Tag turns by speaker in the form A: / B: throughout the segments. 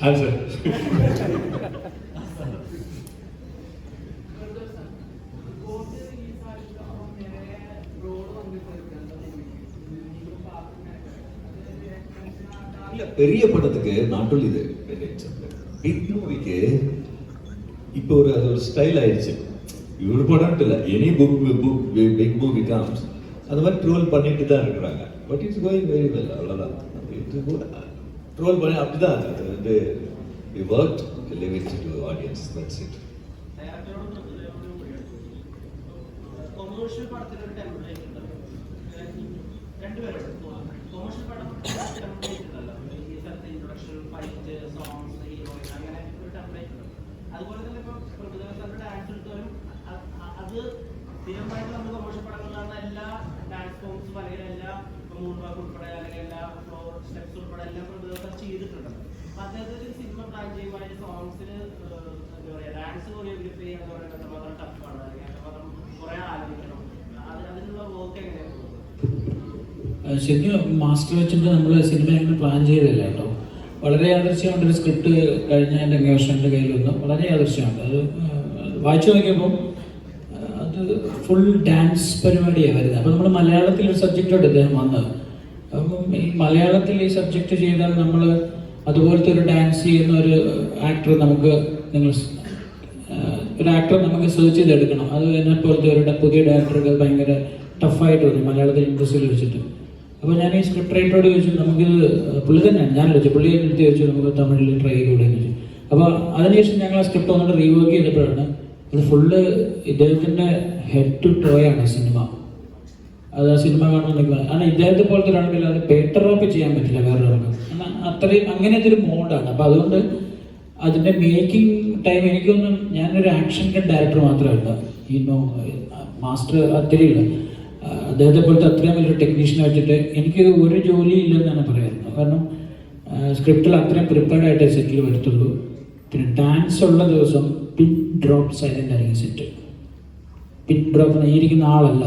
A: Answer
B: இல்ல பெரிய படத்துக்கு நாட் ஒன்லி இது பிக் மூவிக்கு இப்போ ஒரு அது ஒரு ஸ்டைல் ஆயிடுச்சு. இவ்வளோ படம் இல்லை any book big movie comes அந்த மாதிரி ட்ரோல் பண்ணிட்டு தான் இருக்கிறாங்க but it's going very well அவ்வளோதான் ட்ரோல் பண்ணி அப்படிதான் அது வந்து we work live it to audience that's it
C: commercial പടത്തിനൊരു template ഉണ്ടല്ലോ രണ്ടുപേരും കൊമേഴ്ഷ്യൽ പടം ടെംപ്ലേറ്റ് ഉണ്ടല്ലോ ഈ സ്ഥലത്ത് ഇൻട്രൊഡക്ഷൻ ഫൈറ്റ് സോങ്സ് ഹീറോയിൻ അങ്ങനെ ഒരു ടെംപ്ലേറ്റ് ഉണ്ട് അതുപോലെ തന്നെ ഇപ്പൊ പ്രഭുദേവ സാറിന്റെ ഡാൻസ് എടുത്താലും അ- അ- അത് സ്ഥിരമായിട്ട് നമ്മൾ കൊമേഴ്ഷ്യൽ പടങ്ങളിൽ മൂൺ ഉൾപ്പെടെ അല്ലെങ്കിൽ എല്ലാ സ്റ്റെപ്സ് ഉൾപ്പെടെ എല്ലാം പ്രതിരോധം ചെയ്തിട്ടുണ്ട്. അപ്പൊ ഒരു സിനിമ പ്ലാൻ ചെയ്യുമ്പോൾ സോങ്സിന് എന്താ ഡാൻസ് കൊറിയോഗ്രഫി ചെയ്യാന്ന് പറയുന്നത് എത്രമാത്രം ടഫാണ് അല്ലെങ്കിൽ എത്രമാത്രം കുറെ ആലോചിക്കണം. അത് അതിനുള്ള വർക്ക് എങ്ങനെയാണ്
D: ശരിക്കും മാസ്റ്റർ വെച്ചിട്ട് നമ്മൾ സിനിമ അങ്ങനെ പ്ലാൻ ചെയ്തില്ല കേട്ടോ. വളരെ യാദൃശ്യമായിട്ടൊരു സ്ക്രിപ്റ്റ് കഴിഞ്ഞ എന്റെ അന്വേഷണന്റെ കയ്യിൽ വന്നു. വളരെ യാദൃശ്യമുണ്ട് അത് വായിച്ചു നോക്കിയപ്പോൾ ഫുൾ ഡാൻസ് പരിപാടിയാണ് വരുന്നത്. അപ്പോൾ നമ്മൾ മലയാളത്തിൽ ഒരു സബ്ജക്റ്റോട് ഇദ്ദേഹം വന്നത്. അപ്പം ഈ മലയാളത്തിൽ ഈ സബ്ജക്റ്റ് ചെയ്താൽ നമ്മൾ അതുപോലത്തെ ഒരു ഡാൻസ് ചെയ്യുന്ന ഒരു ആക്ടർ നമുക്ക് നിങ്ങൾ ഒരു ആക്ടർ നമുക്ക് സെർച്ച് ചെയ്തെടുക്കണം. അത് എന്നെ പോലത്തെ ഒരു പുതിയ ഡയറക്ടർക്ക് ഭയങ്കര ടഫായിട്ട് തോന്നി മലയാളത്തിൽ ഇൻഡസ്ട്രിയിൽ വെച്ചിട്ട്. അപ്പോൾ ഞാൻ ഈ സ്ക്രിപ്റ്റ് റൈറ്ററോട് ചോദിച്ചു നമുക്കിത് പുള്ളി തന്നെയാണ്. ഞാൻ ചോദിച്ചു പുള്ളി എടുത്ത് ചോദിച്ചു നമുക്ക് തമിഴിൽ ട്രൈ ചെയ്തുകൂടെ? എന്ന് ചോദിച്ചു. അപ്പോൾ അതിനുശേഷം ഞങ്ങൾ ആ സ്ക്രിപ്റ്റ് ഒന്നുകൂടെ റീവർക്ക് ചെയ്തപ്പോഴാണ് ഇത് ഫുള്ള് ഇദ്ദേഹത്തിന്റെ ഹെഡ് ടു ടോയാണ് സിനിമ അത് ആ സിനിമ നിൽക്കുക കാരണം ഇദ്ദേഹത്തെ പോലത്തെ ഒരാൾക്ക് അത് പേട്ടർ റോപ്പ് ചെയ്യാൻ പറ്റില്ല വേറൊരാൾക്ക്. കാരണം അത്രയും അങ്ങനത്തെ ഒരു മോഡാണ് അപ്പോൾ അതുകൊണ്ട് അതിന്റെ മേക്കിംഗ് ടൈം എനിക്കൊന്നും ഞാനൊരു ആക്ഷൻ ഡയറക്ടർ മാത്രമല്ല. ഈ മാസ്റ്റർ അത്രയില്ല. അദ്ദേഹത്തെ പോലത്തെ അത്രയും വലിയൊരു ടെക്നീഷ്യൻ വെച്ചിട്ട് എനിക്ക് ഒരു ജോലി ഇല്ലെന്നാണ് പറയുന്നത്. കാരണം സ്ക്രിപ്റ്റിൽ അത്രയും പ്രിപ്പയർഡ് ആയിട്ട് സെറ്റിൽ വരത്തുള്ളൂ. പിന്നെ ഡാൻസ് ഉള്ള ദിവസം പിൻ ഡ്രോപ്പ് സൈലന്റ് ആയിരിക്കും സെറ്റ് പിൻ ഡ്രോപ്പ് ഇരിക്കുന്ന ആളല്ല.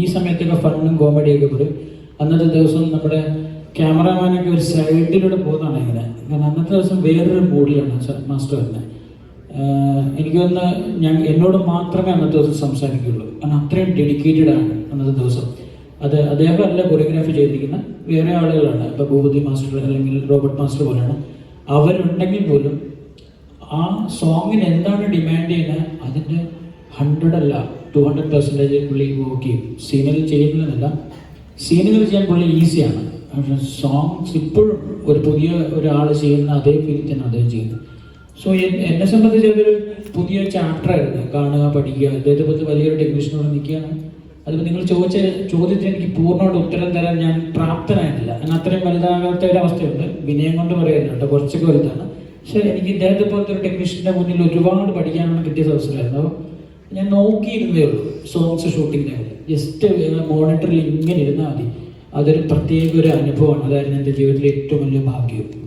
D: ഈ സമയത്തൊക്കെ ഫണ്ണും കോമഡിയൊക്കെ പറയും അന്നത്തെ ദിവസം നമ്മുടെ ക്യാമറാമാനൊക്കെ ഒരു സൈഡിലൂടെ പോകുന്നതാണ് ഇങ്ങനെ. കാരണം അന്നത്തെ ദിവസം വേറൊരു മൂഡിലാണ് മാസ്റ്റർ തന്നെ എനിക്ക് തോന്നുന്നു ഞാൻ എന്നോട് മാത്രമേ അന്നത്തെ ദിവസം സംസാരിക്കുകയുള്ളൂ. കാരണം അത്രയും ഡെഡിക്കേറ്റഡ് ആണ് അന്നത്തെ ദിവസം. അത് അദ്ദേഹം അല്ല കൊറിയോഗ്രാഫി ചെയ്തിരിക്കുന്ന വേറെ ആളുകളാണ്. ഇപ്പോൾ ഭൂപതി മാസ്റ്റർ അല്ലെങ്കിൽ റോബർട്ട് മാസ്റ്റർ പോലെയാണ്. അവരുണ്ടെങ്കിൽ പോലും ആ സോങ്ങിന് എന്താണ് ഡിമാൻഡ് ചെയ്യുന്നത് അതിന്റെ ഹൺഡ്രഡ് അല്ല ടു ഹൺഡ്രഡ് പെർസെന്റേജ് പുള്ളി ഓക്കെ സീനുകൾ ചെയ്യുന്നില്ലെന്നല്ല സീനുകൾ ചെയ്യാൻ പുള്ളി ഈസിയാണ് പക്ഷെ സോങ്സ് ഇപ്പോഴും ഒരു പുതിയ ഒരാൾ ചെയ്യുന്ന അതേ ഫീൽ തന്നെ അദ്ദേഹം ചെയ്യുന്നു. സോ എന്നെ സംബന്ധിച്ച് അതൊരു പുതിയ ചാപ്റ്റർ ആയിരുന്നു. കാണുക പഠിക്കുക അദ്ദേഹത്തെ പറ്റി വലിയൊരു ടെക്നീഷ്യനോട് നിൽക്കുകയാണ്. അതിപ്പോൾ നിങ്ങൾ ചോദിച്ച ചോദ്യത്തിന് എനിക്ക് പൂർണമായിട്ട് ഉത്തരം തരാൻ ഞാൻ പ്രാപ്തനായിട്ടില്ല ഞാൻ അത്രയും വലുതാകാത്ത ഒരു അവസ്ഥയുണ്ട് വിനയം കൊണ്ട് പറയുന്നുണ്ട് കുറച്ചൊക്കെ വലുതാണ്. പക്ഷേ എനിക്ക് ഇദ്ദേഹത്തെ പോലത്തെ ഒരു ടെക്നീഷ്യന്റെ മുന്നിൽ ഒരുപാട് പഠിക്കാനുള്ള കിട്ടിയ അവസരമായിരുന്നു. ഞാൻ നോക്കിയിരുന്നേ ഉള്ളൂ സോങ്സ് ഷൂട്ടിങ്ങിന്റെ ജസ്റ്റ് മോണിറ്ററിൽ ഇങ്ങനെ ഇരുന്നാൽ മതി. അതൊരു പ്രത്യേക ഒരു അനുഭവമാണ്. അതായിരുന്നു എന്റെ ജീവിതത്തിലെ ഏറ്റവും വലിയ ഭാഗ്യം.